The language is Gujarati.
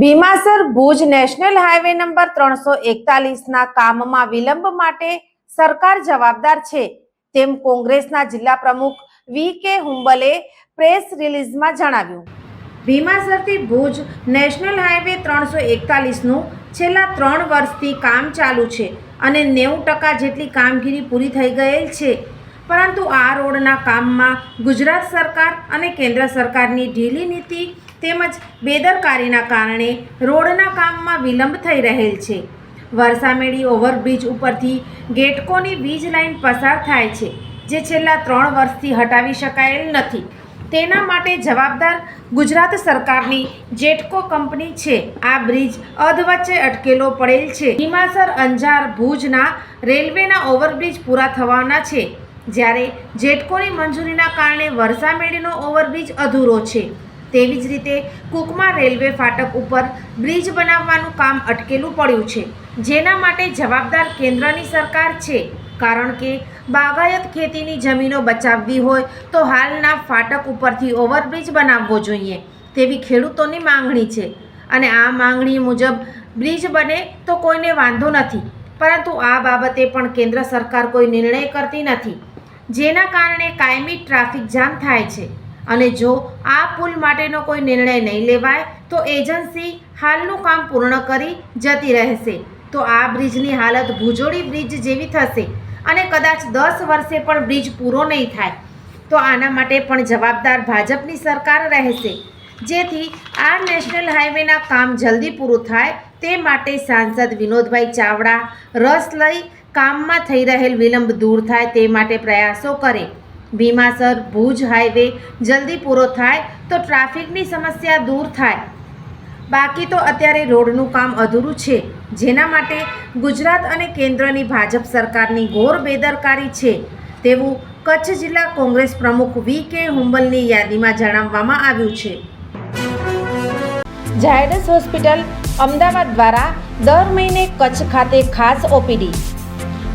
Bhimasar Bhuj national highway number ત્રણસો એકતાલીસના કામમાં વિલંબ માટે સરકાર જવાબદાર છે. તેમ કોંગ્રેસના જિલ્લા પ્રમુખ વી કે હુંબલે પ્રેસ રિલીઝમાં જણાવ્યું. ભીમાસરથી ભુજ નેશનલ હાઈવે ત્રણસો એકતાલીસનું છેલ્લા ત્રણ વર્ષથી કામ ચાલુ છે અને નેવું ટકા જેટલી કામગીરી પૂરી થઈ ગયેલ છે. પરંતુ આ રોડના કામમાં ગુજરાત સરકાર અને કેન્દ્ર સરકારની ઢીલી નીતિ તેમજ બેદરકારીના કારણે રોડના કામમાં વિલંબ થઈ રહેલ છે. વરસામેડી ઓવરબ્રિજ ઉપરથી ગેટકોની વીજ લાઇન પસાર થાય છે, જે છેલ્લા ત્રણ વર્ષથી હટાવી શકાયેલ નથી. તેના માટે જવાબદાર ગુજરાત સરકારની જેટકો કંપની છે. આ બ્રિજ અધવચ્ચે અટકેલો પડેલ છે. હિમાસર અંજાર ભુજના રેલવેના ઓવરબ્રિજ પૂરા થવાના છે. જ્યારે જેટકોની મંજૂરીના કારણે વરસામેડીનો ઓવરબ્રિજ અધૂરો છે. તેવી જ રીતે કુકમા રેલવે ફાટક ઉપર બ્રિજ બનાવવાનું કામ અટકેલું પડ્યું છે. જેના માટે જવાબદાર કેન્દ્રની સરકાર છે. કારણ કે બાગાયત ખેતીની જમીનો બચાવવી હોય તો હાલના ફાટક ઉપરથી ઓવરબ્રિજ બનાવવો જોઈએ. તેવી ખેડૂતોની માંગણી છે. અને આ માંગણી મુજબ બ્રિજ બને તો કોઈને વાંધો નથી. પરંતુ આ બાબતે પણ કેન્દ્ર સરકાર કોઈ નિર્ણય કરતી નથી. જેના કારણે કાયમી ટ્રાફિક જામ થાય છે. અને જો આ પુલ માટેનો કોઈ નિર્ણય નહીં લેવાય, તો એજન્સી હાલનું કામ પૂર્ણ કરી જતી રહેશે. તો આ બ્રિજની હાલત ભુજોડી બ્રિજ જેવી થશે અને કદાચ દસ વર્ષે પણ બ્રિજ પૂરો નહીં થાય. તો આના માટે પણ જવાબદાર ભાજપની સરકાર રહેશે. જેથી આ નેશનલ હાઈવેના કામ જલ્દી પૂરું થાય તે માટે સાંસદ વિનોદભાઈ ચાવડા રસ લઈ કામમાં થઈ રહેલ વિલંબ દૂર થાય તે માટે પ્રયાસો કરે. ભીમાસર ભુજ હાઈવે જલ્દી પૂરો થાય તો ટ્રાફિકની સમસ્યા દૂર થાય. બાકી તો અત્યારે રોડનું કામ અધૂરું છે. જેના માટે ગુજરાત અને કેન્દ્રની ભાજપ સરકારની ઘોર બેદરકારી છે. તેવું કચ્છ જિલ્લા કોંગ્રેસ પ્રમુખ વી કે હુંબલની યાદીમાં જણાવવામાં આવ્યું છે. ઝાયડસ હોસ્પિટલ અમદાવાદ દ્વારા દર મહિને કચ્છ ખાતે ખાસ OPD.